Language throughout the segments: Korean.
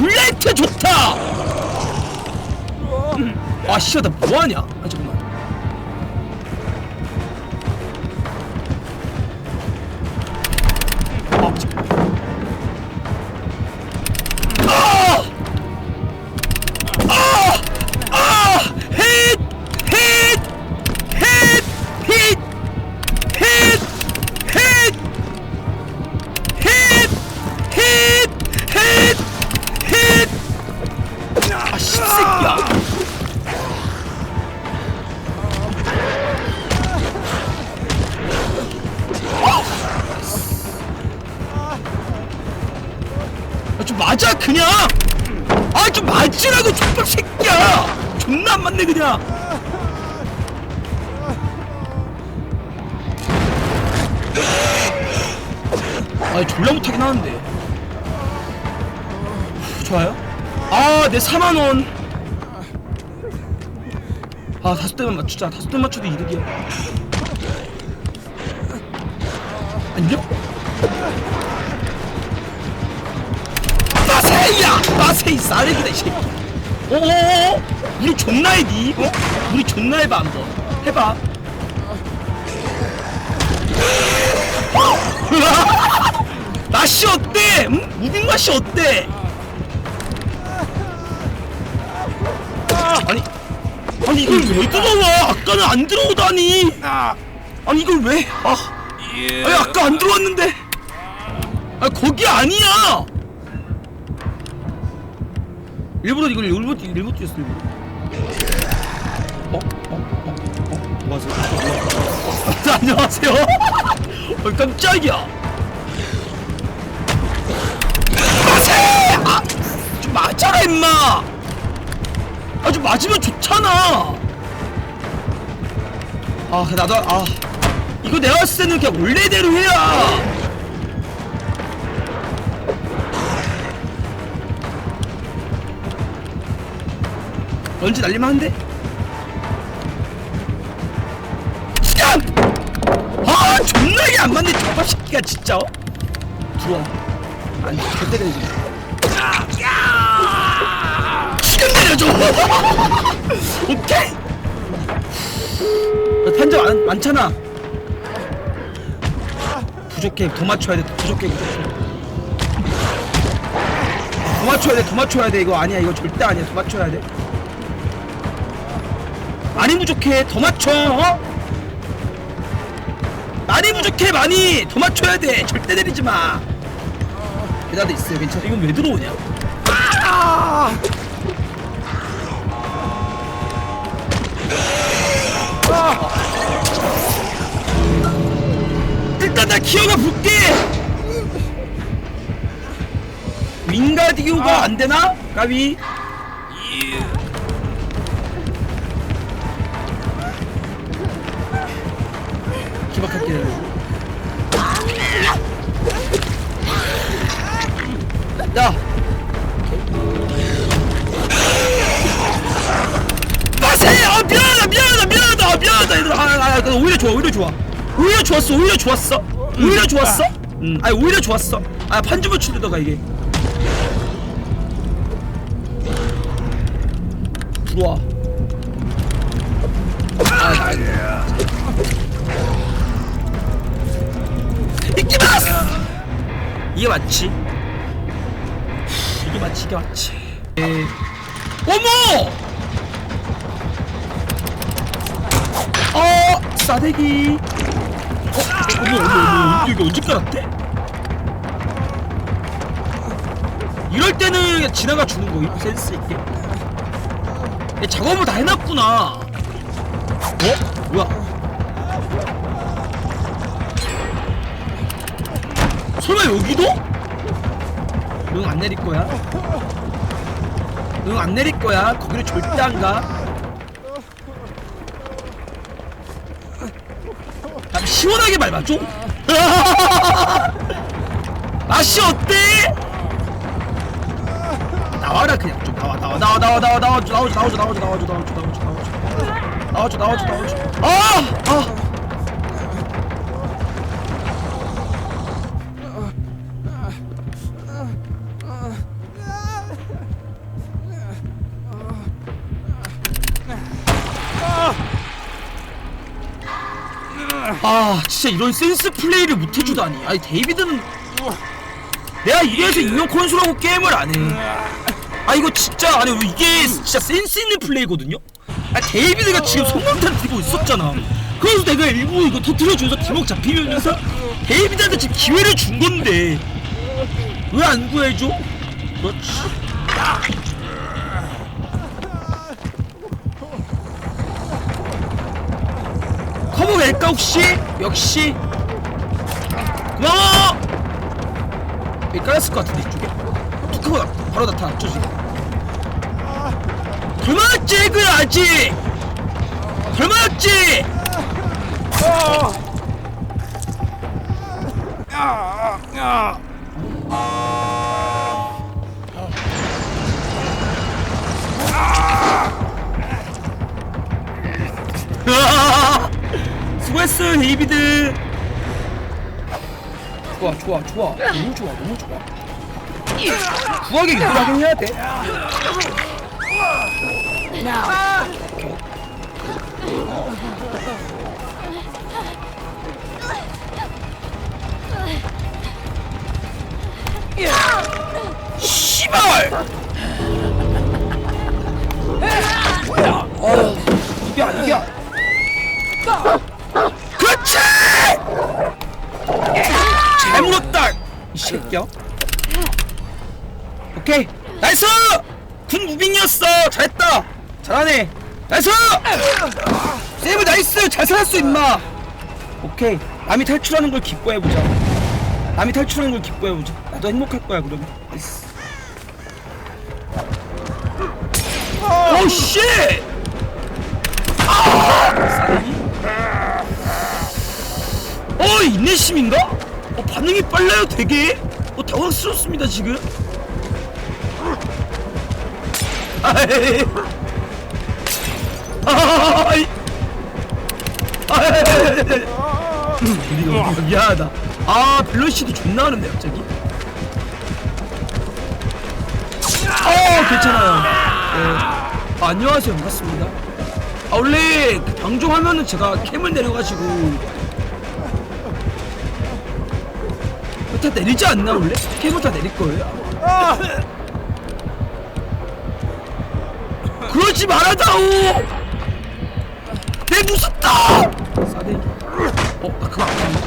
블레이트 좋다! 음. 아 씨야 나 뭐하냐? 아 잠깐만. 아 잠깐만 새끼야. 아, 좀 맞아, 그냥! 아, 좀 맞으라고, 족밥 새끼야! 존나 안 맞네, 그냥! 아, 졸라 못하긴 하는데. 좋아요? 아, 내 4만 원. 아, 다섯 대만 맞추자. 다섯 대 맞춰도 이득이야. 안녕? 마세이야! 마세 이 싸레기다, 이 새끼. 어어어? 우리 존나 해, 니? 어? 우리 존나 해봐, 한번. 해봐. 맛이 어때? 응? 무빙 맛이 어때? 아니 이걸 왜 들어와? 아까는 안 들어오다니. 아니 이걸 왜? 아, 아니 아까 안 들어왔는데. 아 거기 아니야. 일부러 이걸 일부러 뛰- 일부러 뛰었어 일부러. 어? 어? 어? 어? 맞아. 어, 안녕하세요. 어, 깜짝이야. 마세! 아, 좀 맞아라 임마. 아좀 맞으면 좋잖아. 아 나도 아 이거 내가 봤을 때는 그냥 원래대로 해야. 런지 날리면 한데? 아 존나 이게 안 맞네 저밥 새끼가 진짜 어? 들어와 아니 내리지 시간 내려줘. 오케이. 탄자 많, 많잖아. 부족해 더 맞춰야 돼. 부족해 부족해 더 맞춰야 돼 더 맞춰야 돼. 이거 아니야. 이거 절대 아니야. 더 맞춰야 돼. 많이 부족해. 더 맞춰. 어? 많이 부족해. 많이. 더 맞춰야 돼. 절대 내리지 마. 계단도 있어요. 괜찮아. 이건 왜 들어오냐? 아! 일단 나 기어가 볼게. 윙가디오가 안 되나? 까비. 기박할게. 야 아 미안하다 미안하다 미안하다. 미안하다 얘들아. 아, 아, 아, 오히려 좋아 오히려 좋아. 오히려 좋았어 오히려 좋았어. 오히려 좋았어? 음. 아니 오히려 좋았어. 아 판주부 치르다가 이게. 들어와. 아, 나, 이끼마스 이게 맞지? 이게 맞지 이게 맞지. 에... 어머 싸대기 어 어머 어머 어머 여기 언제 깔았대 이럴 때는 지나가 주는 거임 센스 있게 얘 작업을 다 해놨구나 어 뭐야 설마 여기도? 응 안 내릴 거야? 응 안 내릴 거야? 거기를 절대 안 가. 난 시원하게 밟아줘. 맛이 어때? 나와라 그냥 좀 나와 나와 나와 나와 나와 나와줘 나와줘 나와줘 나와줘 나와줘 나와줘 나와줘 나와줘 나와줘 나와줘 나와줘 아! 아! 아 진짜 이런 센스 플레이를 못 해주다니. 아니 데이비드는 내가 이래서 인형 콘솔하고 게임을 안해. 아 이거 진짜 아니 이게 진짜 센스 있는 플레이거든요? 아 데이비드가 지금 손목탄 들고 있었잖아. 그래서 내가 일부러 이거 터트려줘서 디목 잡히면서 데이비드한테 지금 기회를 준 건데. 왜 안 구해줘? 그렇지 커버 될까 혹시? 역시. 고마워! 여기 깔았을 것 같은데 이쪽에? 툭 하고 나- 바로 나타났죠 지금. 덜맞았지 그 아직! 덜맞 수고했어 데이비드. 좋아 좋아 좋아. 너무 좋아 너무 좋아. 구하게 이끌하게 해야 돼. 씨발 오케이. 나이스! 군 무빙이었어. 잘했다. 잘하네. 나이스! 세이브 나이스. 잘 살았어 임마 오케이. 남이 탈출하는 걸 기뻐해보자. 남이 탈출하는 걸 기뻐해보자. 나도 행복할 거야 그러면. 나이스. 오씨! 어 인내심인가? 어 반응이 빨라요 되게? 어 당황스럽습니다 지금 아이 아이 아이 미안하다. 아 밸런시도 존나 하는데 갑자기? 어 괜찮아요. 네. 아, 안녕하세요. 반갑습니다. 아 원래 그 방종하면은 제가 캠을 내려가지고 다 내리지 않나 원래? 캠을 다 내릴 거예요 그러지 말아다오 내 무섭다 싸대기 어? 나안 했네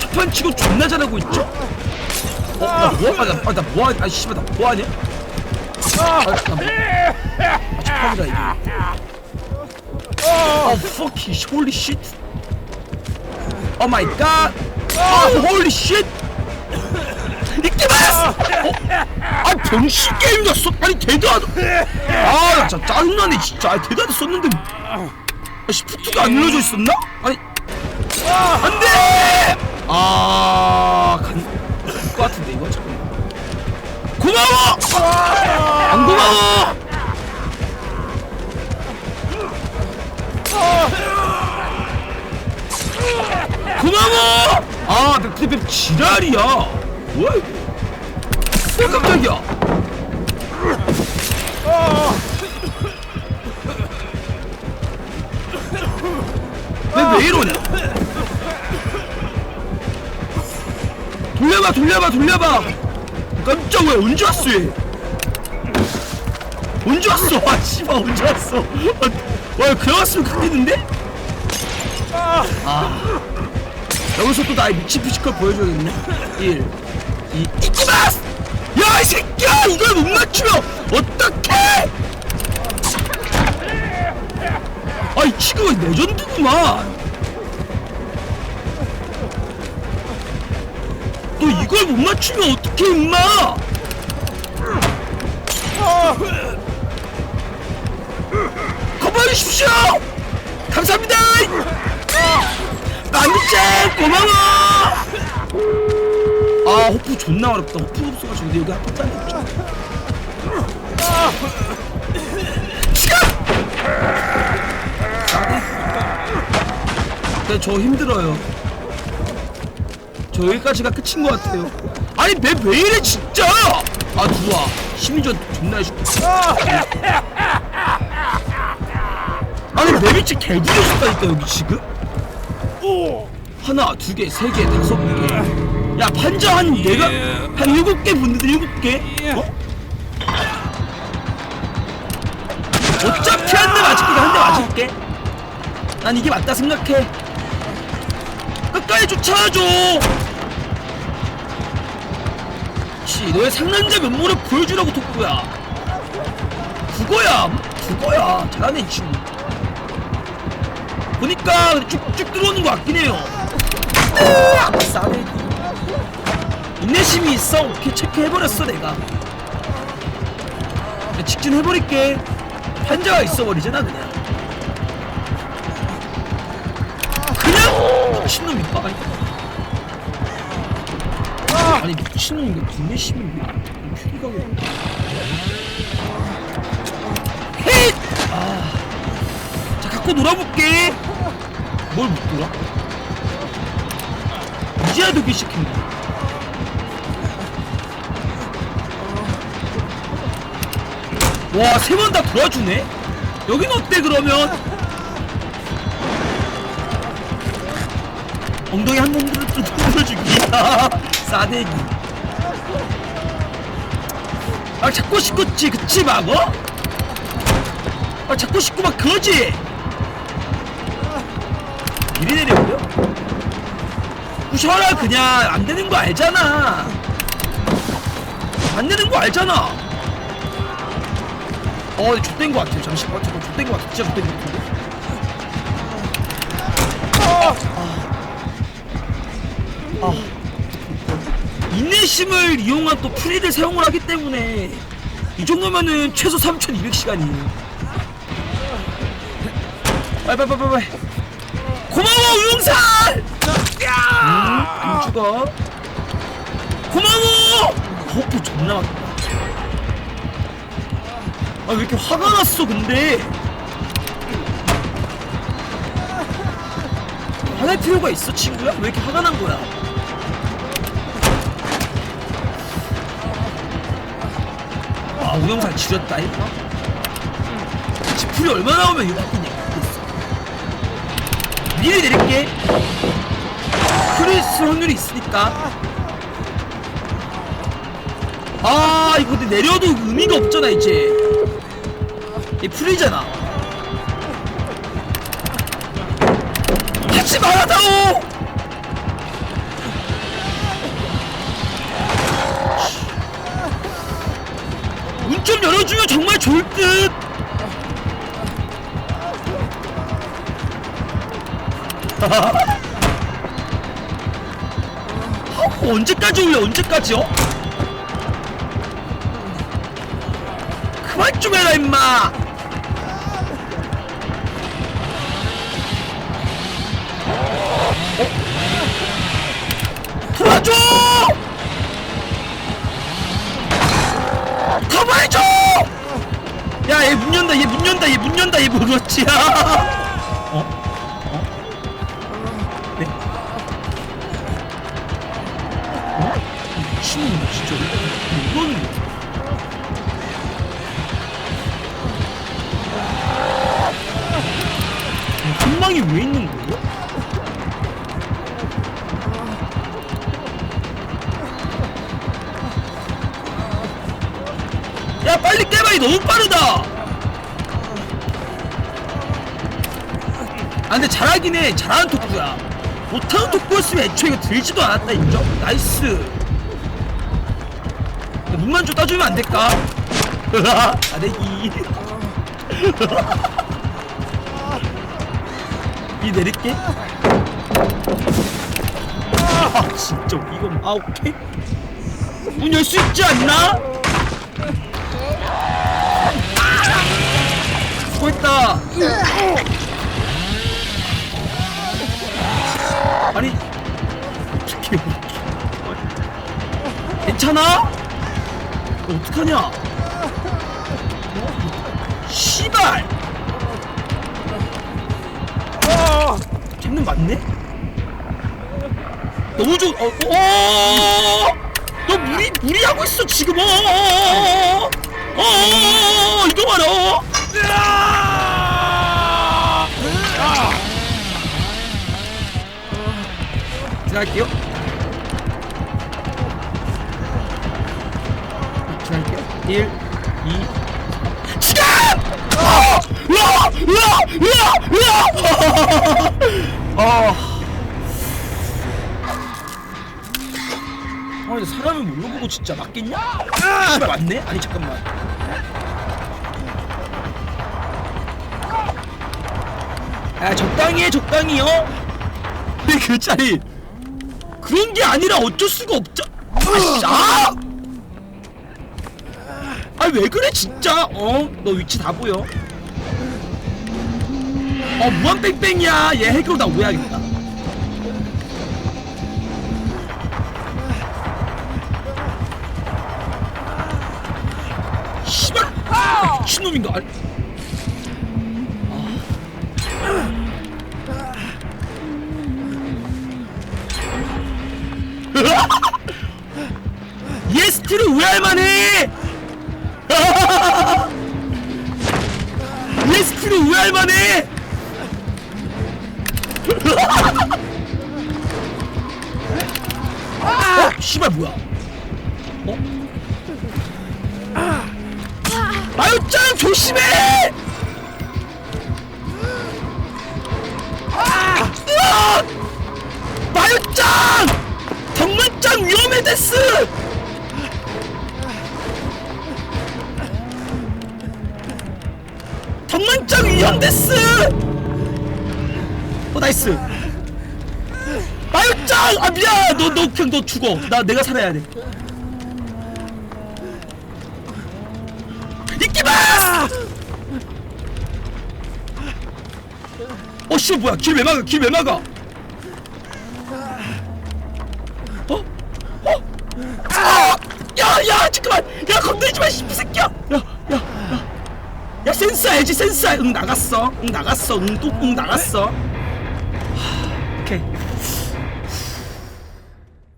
첫판 치고 존나 잘하고 있죠? 어? 나 뭐하냐? 아, 나 뭐하냐? 아, 씨발, 나 뭐하냐? 아, 나 뭐... 아, 첫판이다, 이게. 어, fuck, holy shit. 오 마이 갓. 아, holy shit. 어? 아, 병신 게임이었어. 아니, 대도 안. 아, 나 진짜 짜증나네, 진짜. 아, 안 썼는데. 아, 시프트가 안 눌러져 있었나? 아니. 안 돼! 아, 간. 것 같은데, 이거 잠깐만. 고마워! 안 고마워! 고마워! 아, 백트백 지랄이야. 뭐야, 이거? 왜 깜짝이야? 왜, 왜 이러냐? 돌려봐, 돌려봐, 돌려봐! 깜짝 왜 언제 왔어, 얘? 언제 왔어? 아, 씨발, 언제 왔어? 아, 와, 그냥 왔으면 큰일인데? 아. 여기서 또 나의 미친 피지컬 보여줘야겠네. 1, 2, 이끼마스! 야, 이 새끼야! 이걸 못 맞추면 어떡해! 아, 이 친구가 레전드구만! 너 이걸 못 맞추면 어떡해, 임마! 커버해 주십시오! 감사합니다! 만두짱 고마워! 아 호프 존나 어렵다. 호프 없어가지고 근데 여기 한안 했죠. 네, 저 힘들어요. 저 여기까지가 끝인 것 같아요. 아니 맵왜 이래 진짜? 아 좋아 심리전 존나 해줄게. 아니 레비치 개지렸다니까 여기 지금? 하나 두개세개 다섯 개 야 판자 한 내가 한 일곱 개 붙는데 일곱 개? 어? 어차피 한 대 맞을게 한 대 맞을게. 난 이게 맞다 생각해. 끝까지 쫓아줘. 씨 너의 상남자 면모를 보여주라고 톡구야. 그거야 그거야. 잘하네 이 친구. 보니까 쭉쭉 들어오는 거 같긴 해요. 으악, 싸대기 인내심이 있어. 오케이 체크해버렸어 내가. 내가 직진해버릴게. 판자가 있어버리잖아 그냥. 그냥? 미친놈이 빠 아니. 미친놈이 이거 인내심이 왜 퓨리가 왜 헤이! 자 갖고 놀아볼게. 뭘 못 놀아? 이제야 되기 시작했 와 세 번 다 도와주네? 여긴 어때 그러면? 엉덩이 한 놈들을 좀 돌려주기 싸대기. 아 찾고 싶겠지 그치 막 어? 아 찾고 싶고 막 그러지? 이리 내려오려? 부셔라 그냥. 안 되는 거 알잖아. 안 되는 거 알잖아 어 X된 거 같아. 잠시 만 잠깐 X된 거 같아. 진짜 X된 거 같은데? 아. 인내심을 이용한 또 프리를 사용을 하기 때문에 이 정도면은 최소 3200시간이에요. 빨빨빨빨빨 고마워 우용살 음, 안 죽어 고마워! 호프 존나 막다 아 왜 이렇게 화가 났어 근데 화낼 필요가 있어 친구야? 왜 이렇게 화가 난 거야? 아 우영살 지렸다 이 지풀이 얼마 나 오면 이거 모르겠어. 미리 내릴게 쓸 확률이 있으니까 아 이거 근데 내려도 의미가 없잖아 이제 이 풀이잖아. 하지 말아다오 문 좀 열어주면 정말 좋을 듯. 하고 언제까지 올래 언제까지요? 그만 좀 해라 임마 연다, 얘문 연다, 얘 문 연다, 얘 그렇지, 야! 어? 어? 네? 어? 미친놈, 진짜. 이거는. 한 방이 왜 있는 거예요? 야 빨리 깨봐 이 너무 빠르다 근데 잘하긴 해 잘하는 톡구야 못하는 톡구였으면 애초에 이거 들지도 않았다 인정? 나이스 야, 문만 좀 따주면 안 될까? 아내기 이 내릴게 아 진짜 이거 아 오케이 문 열 수 있지 않나? 수고했다. 아니 어떻게 괜찮아? 너 어떡하냐? 씨발! 쟤는 맞네? 너무 좋, 어, 어, 너 무리, 무리하고 있어, 지금, 어, 어, 어, 어, 어, 어, 어, 이동하라, 어. 지나갈게요 지나갈게요 1 2 지금! 아! 으아! 으아! 으아! 으아! 아. 아 근데 사람을 뭘로 보고 진짜 맞겠냐? 씨발 맞네? 아니 잠깐만 야 적당히 해 적당히요 근데 그 자리 그런 게 아니라 어쩔 수가 없죠. 아씨 아! 아 왜 그래 진짜? 어? 너 위치 다 보여. 어 무한 뺑뺑이야. 얘 핵으로 나 오해하겠다. 씨발! 아, 미친놈인가? 아니 예스트를 오해할 만해 예스트를 오해할 만해 어? 씨발 뭐야 어? 마요짱 조심해! 으아! 마요짱! 위험해 데스! 덕만짱 위험 데스! 어 나이스 마요짱! 아 미안 너 너 그냥 너 죽어 나 내가 살아야 돼 이끼바스! 어, 씨, 뭐야? 길 왜 막아? 길 왜 막아? 야, 야, 잠깐만! 야, 건들지 마, 씨, 새끼야! 야, 야, 야. 야, 센스 알지? 센스 알. 응, 나갔어. 응, 나갔어. 응, 또, 응, 나갔어.